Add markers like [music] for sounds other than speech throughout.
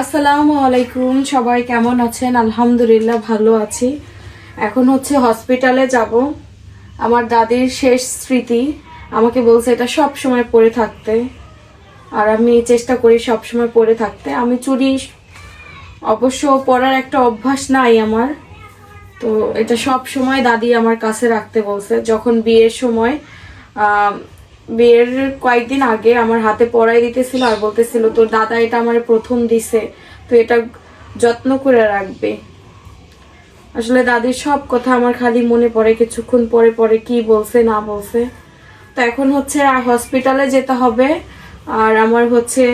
আসসালামু আলাইকুম, সবাই কেমন আছেন? আলহামদুলিল্লাহ ভালো আছি। এখন হচ্ছে হসপিটালে যাব। আমার দাদির শেষ স্মৃতি, আমাকে বলছে এটা সব সময় পড়ে থাকতে। আর আমি চেষ্টা করি সব সময় পড়ে থাকতে। আমি চুরি অবশ্য পড়ার একটা অভ্যাস নাই আমার। তো এটা সব সময় দাদি আমার কাছে রাখতে বলছে। যখন বিয়ের সময় বিয়ের কয়েকদিন আগে আমার হাতে পড়াই দিতেছিল আর বলতেছিল, তোর দাদা এটা আমার প্রথম দিছে তো এটা যত্ন করে রাখবে। আসলে দাদির সব কথা আমার খালি মনে পড়ে, কিছুক্ষণ পরে পরে কি বলছে না বলছে। তো এখন হচ্ছে হসপিটালে যেতে হবে, আর আমার হচ্ছে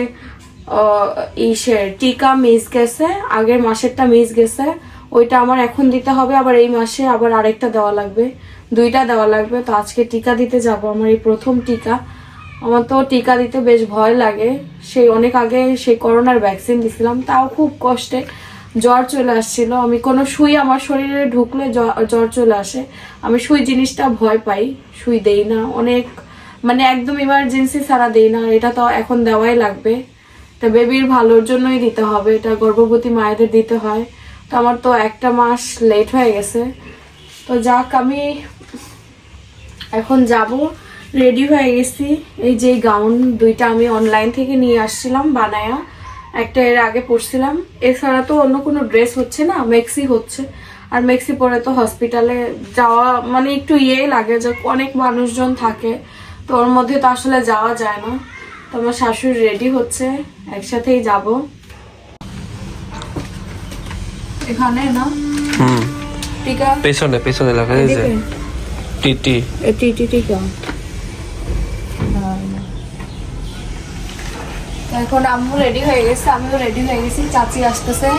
ইসের টিকা মিস গেছে, আগের মাসেরটা মিস গেছে। ওইটা আমার এখন দিতে হবে, আবার এই মাসে আবার আরেকটা দেওয়া লাগবে। দুইটা দেওয়া লাগবে, তো আজকে টিকা দিতে যাব, আমার এই প্রথম টিকা। আমার তো টিকা দিতে বেশ ভয় লাগে। সেই অনেক আগে সেই করোনার ভ্যাকসিন দিছিলাম, তাও খুব কষ্টে জ্বর চলে আসছিল। আমি কোনো সুই আমার শরীরে ঢুকলে জ্বর- চলে আসে। আমি সুই জিনিসটা ভয় পাই, সুই দেই না। অনেক মানে একদম ইমার্জেন্সি ছাড়া দেই না, এটা তো এখন দেওয়াই লাগবে। তা বেবির ভালোর জন্যই দিতে হবে, এটা গর্ভবতী মায়েদের দিতে হয়। তো আমার তো একটা মাস লেট হয়ে গেছে। তো যাক, আমি এখন যাব। রেডি হয়ে গেছি। এই যে গাউন দুইটা আমি অনলাইন থেকে নিয়ে আসছিলাম বানায়া। একটা এর আগে পরছিলাম। এছাড়া তো অন্য কোনো ড্রেস হচ্ছে না মেক্সি হচ্ছে। আর মেক্সি পরে তো হসপিটালে যাওয়া মানে একটু ইয়ে লাগে যে অনেক মানুষজন থাকে। তো ওর মধ্যে তো আসলে যাওয়া যায় না। তো আমার শাশুড়ি রেডি হচ্ছে, একসাথেই যাব। এখানে না? হুম। টিকা? পেছনে পেছনে লেখা এদিকে? টিটি এটি টিকা। এখন আম্মু রেডি হয়ে গেছে আমিও রেডি হয়ে গেছি চাচি আসতেছে।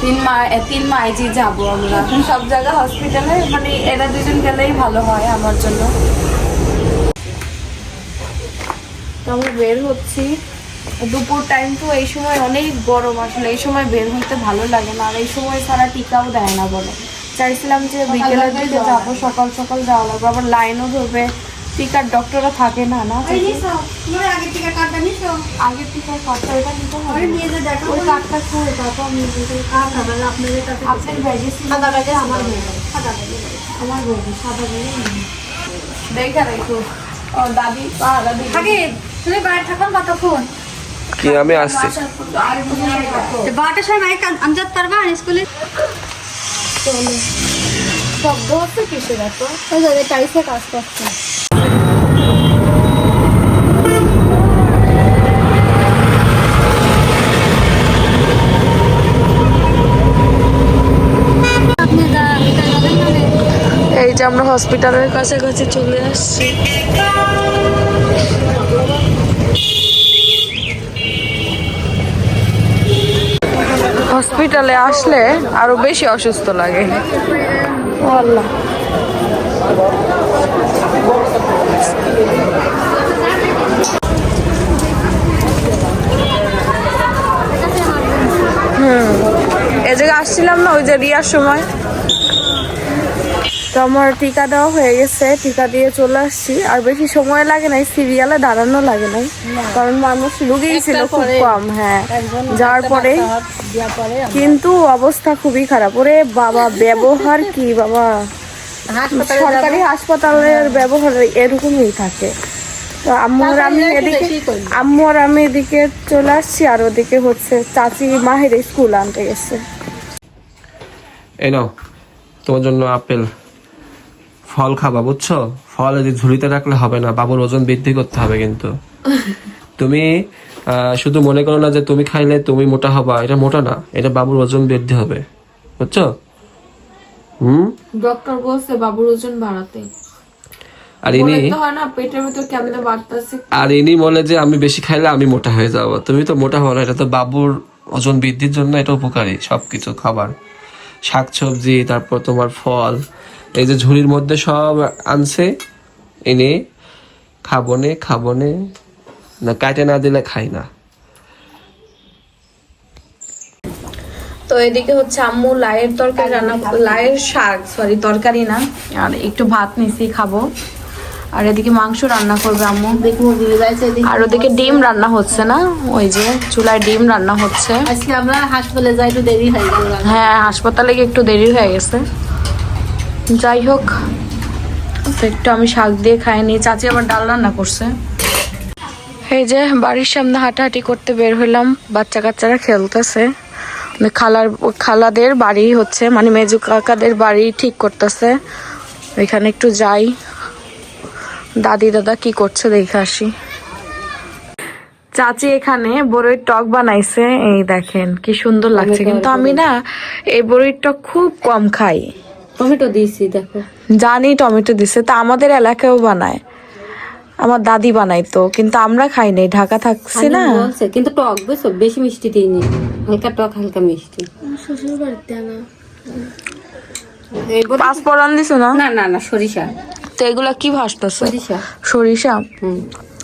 তিন মা তিন মাইজি যাব আমরা। সব জায়গা হসপিটালে মানে এরা দুজন গেলেই ভালো হয় আমার জন্য। তো আমরা বের হচ্ছি। দুপুর টাইম তো এই সময় অনেক গরম আসলে এই সময় বের হইতে ভালো লাগে না আর এই সময় ছাড়া টিকাও দেয় না বলে। চাইছিলাম যে বিকেলের দিকে যাব সকাল সকাল যাওয়া লাগবে। আবার লাইনও ধরবে। টিকার ডক্টরও থাকে না না? ওই নিছো তোমার আগের টিকা কার্ডটা নিছো আগে টিকার কার্ডটা এটা নিতে হবে। নিয়ে যে দেখো ওই কার্ডটা খুলে তারপর আমি দিতে- কার্ড হবে আপনাদের কাছে আপনার ব্যাগে সাদা ব্যাগে আমার সাদা ব্যাগে আমার ব্যাগে সাদা ব্যাগে দেখা রাখো। দাদি পা দাদি। থাকে তুমি বাইরে থাকুন কতক্ষণ কি আমি আসছি। বারোটার সময় পারবা স্কুলে শব্দ হচ্ছে টাইসে কাজ করছে। আপনি যা এটা যাবেন না এই যে আমরা হসপিটালের কাছাকাছি চলে আসছি। হসপিটালে আসলে আরও বেশি অসুস্থ লাগে। আল্লাহ হুম। এ জায়গায় আসছিলাম না ওই যে রিয়ার সময়। তো আমার টিকা দেওয়া হয়ে গেছে টিকা দিয়ে চলে আসছি। আর বেশি সময় লাগে নাই সিরিয়ালে দাঁড়ানো লাগে নাই। কারণ মানুষ রুগীই ছিল খুব কম হ্যাঁ। যাওয়ার পরে কিন্তু অবস্থা খুবই খারাপ। ওরে বাবা ব্যবহার কি বাবা? সরকারি হাসপাতালের ব্যবহার এরকমই থাকে। তো আম্মু আর আমি এদিকে আম্মু আর আমি এদিকে চলে আসছি আর ওদিকে হচ্ছে চাচি মাহের স্কুল আনতে গেছে। এই নাও তোমার জন্য আপেল। ফল খাবা বুঝছ? ফল যদি ঝুড়িতে রাখলে হবে না বাবুর ওজন বৃদ্ধি করতে হবে কিন্তু। [laughs] তুমি শুধু মনে করো না যে তুমি খাইলে তুমি মোটা হবা এটা মোটা না এটা বাবুর ওজন বৃদ্ধি হবে। বুঝছ? হুম? ডক্টর বলছে বাবুর ওজন বাড়াতে। আর ইনি আর ইনি বলে যে আমি বেশি খাইলে আমি মোটা হয়ে যাব। তুমি তো মোটা না এটা তো বাবুর ওজন বৃদ্ধির জন্য এটা উপকারী সবকিছু খাবার। শাকসবজি তারপর তোমার ফল এই যে ঝুড়ির মধ্যে সব আনছে এনে খাব নে খাব নে কাটে না দিলে খাই না। তো এদিকে হচ্ছে আম্মু লায়ের তরকারি রান্না লায়ের শাক সরি তরকারি না আর একটু ভাত নিছি খাব। আর এদিকে মাংস রান্না করবে আম্মু। আর ওদিকে ডিম রান্না হচ্ছে না ওই যে চুলায় ডিম রান্না হচ্ছে। আজকে আমরা হাসপাতালে যাই একটু দেরি হয়ে গেল হ্যাঁ হাসপাতালে গিয়ে একটু দেরি হয়ে গেছে। যাই হোক তো একটু আমি শাক দিয়ে খাইনি। চাচি আবার ডাল রান্না করছে। এই যে বাড়ির সামনে হাঁটাহাঁটি করতে বের হইলাম। বাচ্চা কাচ্চারা খেলতেছে। মানে খালার খালাদের বাড়ি হচ্ছে মানে মেজু কাকাদের বাড়ি ঠিক করতেছে। ওইখানে একটু যাই। দাদি দাদা কি করছে দেখে আসি। চাচি এখানে বড়ইর টক বানাইছে। এই দেখেন কি সুন্দর লাগছে। কিন্তু আমি না এই বড়ইর টক খুব কম খাই। টমেটো দিয়েছি দেখো। জানি টমেটো দিছে তা আমাদের এলাকায়ও বানায়। আমার দাদি বানাইতো কিন্তু আমরা খাই নাই ঢাকা থাকছে না কিন্তু টক বুঝছ বেশি মিষ্টি দিইনি। হালকা টক হালকা মিষ্টি। এই বড়ি- পাঁচ পরান দিছো না? না না না সরিষা। তো এগুলা কি ভাসতেছে সরিষা। সরিষা?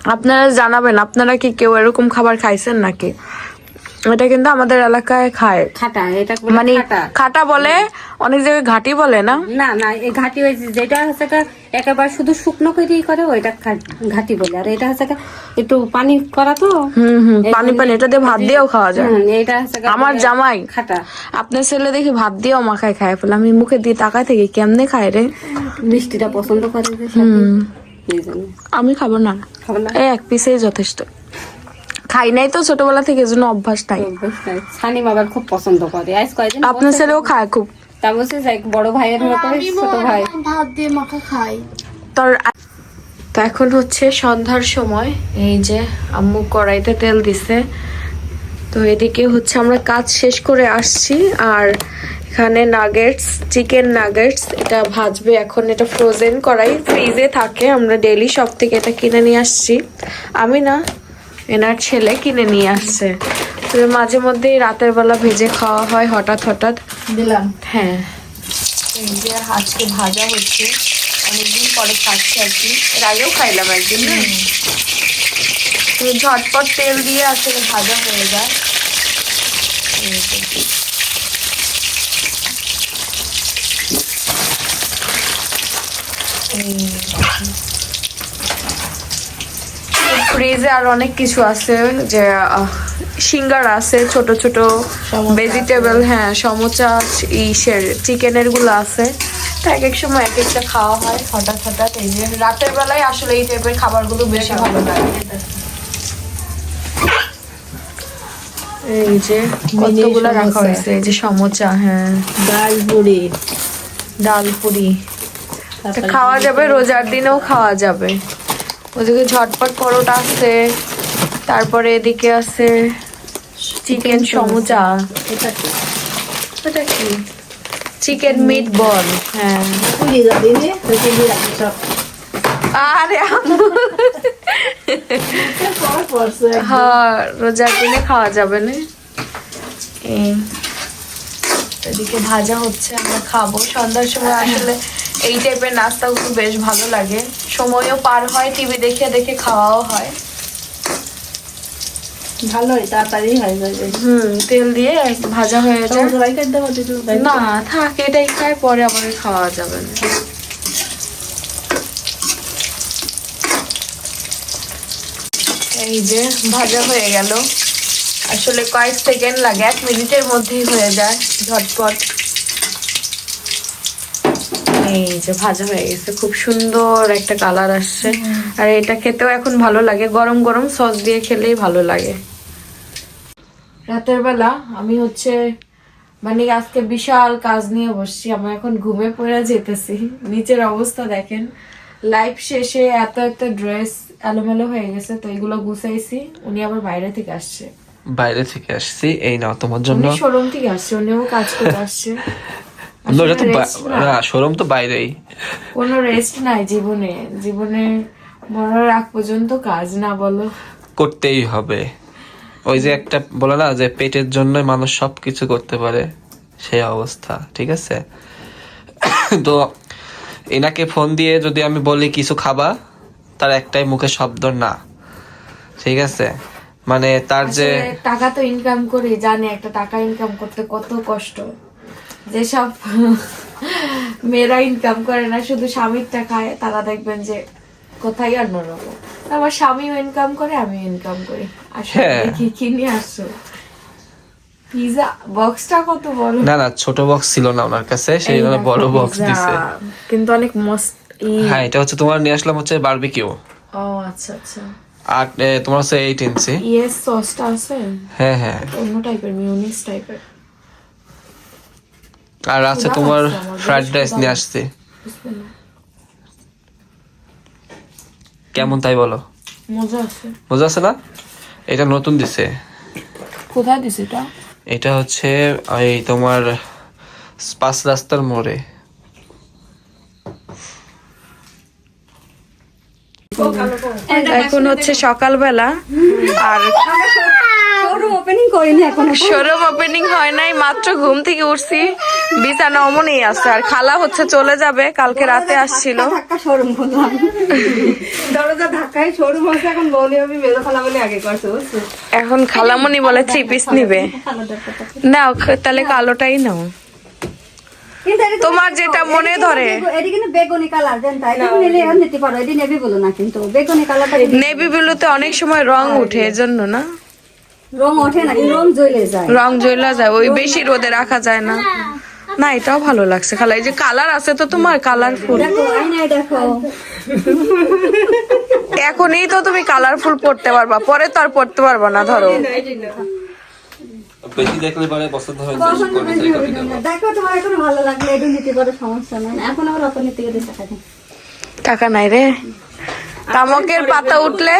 আপনারা জানাবেন আপনারা কি কেউ এরকম খাবার খাইছেন নাকি? এটা কিন্তু আমাদের এলাকায় খায়। খাটা এটা মানে খাটা। বলে অনেক জায়গায় ঘাটি বলে না? না না এই ঘাটি ওই যেটা হচ্ছে একেবারে শুধু শুকনো করেই করে ওইটা ঘাটি বলে। আর এটা হচ্ছে একটু পানি করা তো হুম হুম পানি পানি এটা দিয়ে ভাত দিয়েও খাওয়া যায়। এটা হচ্ছে আমার জামাই খাটা। আপনার ছেলে দেখি ভাত দিয়েও মাখায় খায় ফেলে আমি মুখে দিয়ে তাকায় থেকে কেমনে খায় রে? মিষ্টিটা পছন্দ করে যে আমি খাব না। খাব না? এক পিসেই যথেষ্ট। খাই নাই তো ছোটবেলা থেকে এজন্য অভ্যাস নাই। অভ্যাস নাই। সানি বাবার খুব পছন্দ করে। আজ কয়দিন আপনার ছেলেও খায় খুব। তা বলছে যে এক বড় ভাইয়ের মতো ছোট ভাই। তোর তো এখন হচ্ছে সন্ধ্যার সময় এই যে আম্মু কড়াইতে তেল দিছে। তো এদিকে হচ্ছে আমরা কাজ শেষ করে আসছি আর এখানে নাগেটস চিকেন নাগেটস এটা ভাজবে এখন। এটা ফ্রোজেন করাই ফ্রিজে থাকে। আমরা ডেলি শপ থেকে এটা কিনে নিয়ে আসছি। আমি না এনার ছেলে কিনে নিয়ে আসছে। তো মাঝে মধ্যেই রাতের বেলা ভেজে খাওয়া হয় হঠাৎ হঠাৎ। দিলাম। হ্যাঁ। এই যে আজকে ভাজা হচ্ছে অনেকদিন পরে খাচ্ছি আর কি। এর আগেও খাইলাম একদিন তো ঝটপট তেল দিয়ে আসলে ভাজা হয়ে যায়। এই যে। এই ফ্রিজে আর অনেক কিছু আছে যে সিঙ্গার আছে ছোট ছোট ভেজিটেবল হ্যাঁ সমোচা ইসের চিকেনেরগুলো আছে। তো এক এক সময় এক একটা খাওয়া হয় হঠাৎ হঠাৎ এই যে রাতের বেলায় আসলে এই টাইপের খাবারগুলো বেশি ভালো লাগে। এই যে কতগুলো রাখা হয়েছে এই যে সমোচা হ্যাঁ। ডাল বুড়ি ডাল পুরি। খাওয়া যাবে রোজার দিনেও খাওয়া যাবে। ওদিকে ঝটপট পরোটা আছে তারপরে এদিকে আছে চিকেন সমুচা। এটা কি? এটা কি? চিকেন মিট বল হ্যাঁ আরে হ্যাঁ রোজার দিনে খাওয়া যাবে না। এদিকে ভাজা হচ্ছে আমরা খাব। সন্ধ্যার সময় আসলে এই টাইপের নাস্তাগুলো বেশ ভালো লাগে। সময়ও পার হয় টিভি দেখে দেখে খাওয়াও হয়। ভালোই তাড়াতাড়ি হয়ে হুম তেল দিয়ে ভাজা হয়ে যায়। সবাই খাইতে পারছি না থাক এটাই খাই পরে আবার খাওয়া যাবে না। এই যে ভাজা হয়ে গেল। আসলে কয়েক সেকেন্ড লাগে এক মিনিটের মধ্যেই হয়ে যায় ঝটপট। এই যে ভাজা হয়ে গেছে খুব সুন্দর একটা কালার আসছে। আর এটা খেতেও এখন ভালো লাগে গরম গরম সস দিয়ে খেলেই ভালো লাগে। রাতের বেলা আমি হচ্ছে মানে আজকে বিশাল কাজ নিয়ে বসছি আমরা এখন ঘুমে পড়ে যেতেছি। নিচের অবস্থা দেখেন লাইভ শেষে এত এত ড্রেস এলোমেলো হয়ে গেছে তো এগুলো গুছাইছি উনি আবার বাইরে থেকে আসছে। বাইরে থেকে আসছি এই নাও তোমার জন্য। শোরুম থেকে আসছে উনিও কাজ করে আসছে। [laughs] ওটা তো না। শোরুম তো বাইরেই কোনো রেস্ট নাই জীবনে। জীবনে মরার আগ পর্যন্ত কাজ না বলো। করতেই হবে। ওই যে একটা বলে না যে পেটের জন্য মানুষ সবকিছু করতে পারে সেই অবস্থা ঠিক আছে? [coughs] তো এনাকে ফোন দিয়ে যদি আমি বলি কিছু খাবা তার একটাই মুখে শব্দ না। ঠিক আছে? মানে তার যে টাকা তো ইনকাম করে জানি একটা টাকা ইনকাম করতে কত কষ্ট। যেসব মেয়েরা ইনকাম করে না শুধু স্বামীরটা খায় তারা দেখবেন যে কোথায় আর নড়বো। আমার স্বামীও ইনকাম করে আমিও ইনকাম করি। আর হ্যাঁ। কি কি নিয়ে আসছো পিজা বক্সটা কত বড়? না না ছোট বক্স ছিল না ওনার কাছে সেই বড় বক্স দিছে। কিন্তু অনেক মস্ত হ্যাঁ এটা হচ্ছে তোমার নিয়ে আসলাম হচ্ছে বারবিকিউ ও আচ্ছা আচ্ছা। আর তোমার হচ্ছে এইট ইঞ্চি ইয়েস সসটা আছে? হ্যাঁ হ্যাঁ। অন্য টাইপের মিউনিস টাইপের আর আছে তোমার ফ্রাইড রাইস নিয়ে। আসছি। কেমন তাই বলো? মজা আছে। বুঝা আছে না? এটা নতুন দিছে। কোথায় দিস এটা? এটা হচ্ছে এই তোমার পাঁচ রাস্তার মোড়ে। এখন হচ্ছে সকালবেলা। আর শোরুম ওপেনিং করিনি এখন। শোরুম ওপেনিং হয় নাই মাত্র ঘুম থেকে উঠছি। বিছানা অমনই আছে আর খালা হচ্ছে চলে যাবে কালকে রাতে আসছিল। ধাক্কা শোরুম খুললাম [laughs] দরজা ধাক্কায় শোরুম আছে এখন বলি আমি বেরো ফেলা বলে আগে করছে এখন খালামণি বলে থ্রি পিস নিবে। নাও তাহলে কালোটাই নাও। তোমার যেটা মনে ধরে। বেগুনি কালার দেন তাই তুমি নিলে নিতে পারো এটি নেবি বলো না কিন্তু বেগুনি কালারটা নেভি ব্লুতে অনেক সময় রং উঠে এজন্য না? রং ওঠে না রং জ্বলে যায়। রং জ্বলা যায় ওই বেশি রোদে রাখা যায় না। না এটাও ভালো লাগছে খালা এই যে কালার আছে তো তোমার কালারফুল। দেখো এখনই তো তুমি কালারফুল পড়তে পারবা পরে তো আর পড়তে পারবা না ধরো। বেশি দেখলে পরে পছন্দ হয় পছন্দ বেশি হবে না। দেখো তোমার এখন ভালো লাগলে এটি নিতে পারো সমস্যা নাই। এখন আবার অত নিতে গেলে টাকা টাকা নাই রে। তামকের পাতা উঠলে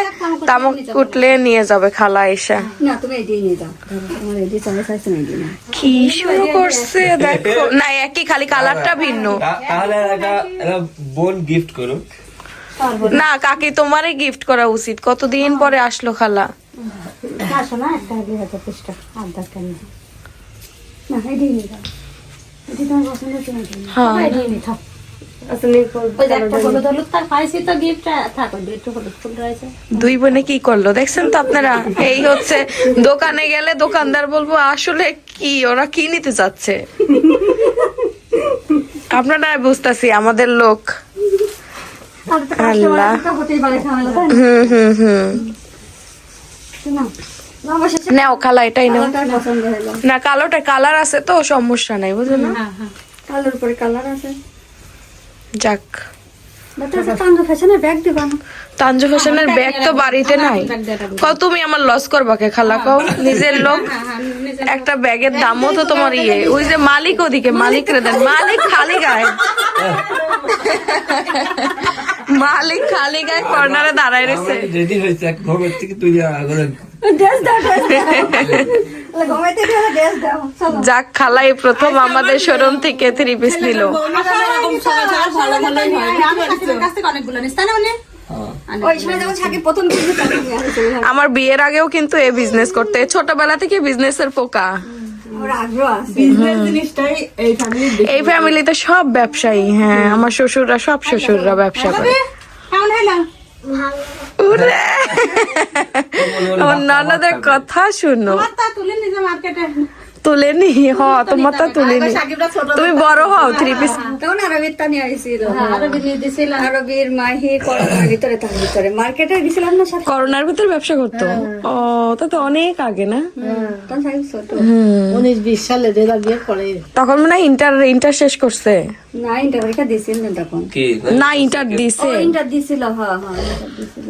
তামক উঠলে নিয়ে যাবে। খালা এসা। না তুমি নিয়ে যাও। তোমার কি শুরু করছে দেখো। না একই খালি কালারটা ভিন্ন। তাহলে বোন গিফট করুক। না। কাকি তোমারই গিফট করা উচিত। কতদিন পরে আসলো খালা? আসো না একটা দুই হাজার পৃষ্ঠা আর দরকার নেই। না এটি নিয়ে যাও। এটি তোমার পছন্দ হচ্ছে না এটি নিয়ে যাও। হ্যাঁ। নিয়ে দুই বোনে কি করল? দেখছেন তো আপনারা? এই হচ্ছে দোকানে গেলে দোকানদার বলব আসলে কি ওরা কি নিতে চাচ্ছে? আপনারা বুঝতেছি আমাদের লোক। আল্লাহ। হুম হুম হুম। না না অবশেষে নাও খালা এটাই নাও না কালোটা কালার আছে তো সমস্যা নাই বুঝলো না? কালার উপরে কালার আছে। যাক। বাচ্চা ফ্যাশনের ব্যাগ তাঞ্জু ফ্যাশনের ব্যাগ তো বাড়িতে নাই। কও তুমি আমার লস করবা কে? খালা কও নিজের লোক? একটা ব্যাগের দামও তো তোমার ইয়ে। ওই যে মালিক ওদিকে মালিক রে দেন মালিক খালি গায়ে। [laughs] মালিক খালি গায়ে কর্নারে দাঁড়ায় রয়েছে। রেডি হয়েছে এক ঘরের থেকে তুই আগে যাক খালাই প্রথম আমাদের শোরুম থেকে থ্রি পিস নিল। আমার বিয়ের আগেও কিন্তু এ বিজনেস করতে ছোটবেলা থেকে বিজনেসের পোকা আমার আগ্রহ আছে এই ফ্যামিলিতে সব ব্যবসায়ী হ্যাঁ আমার শ্বশুররা সব শ্বশুররা ব্যবসা করে উরে! ওর নানাদের কথা শুনো। তুলে নি হ তোমার তা তুলে নি তুমি বড় হও থ্রি পিস তখন আরবির তা নিয়ে আইছিল। আরবির মাহির করোনার ভিতরে তার ভিতরে। মার্কেটে গেছিলাম না সাথে করোনার ভিতরে ব্যবসা করতো? ও তা তো অনেক আগে না? তখন ছোট। উনিশ বিশ সালে বিয়ে করে তখন মনে হয় ইন্টার ইন্টার শেষ করছে। না ইন্টার পরীক্ষা দিছিল না তখন। কি? না ইন্টার দিছে। ইন্টার দিছিল হ্যাঁ হ্যাঁ ইন্টার দিছিল।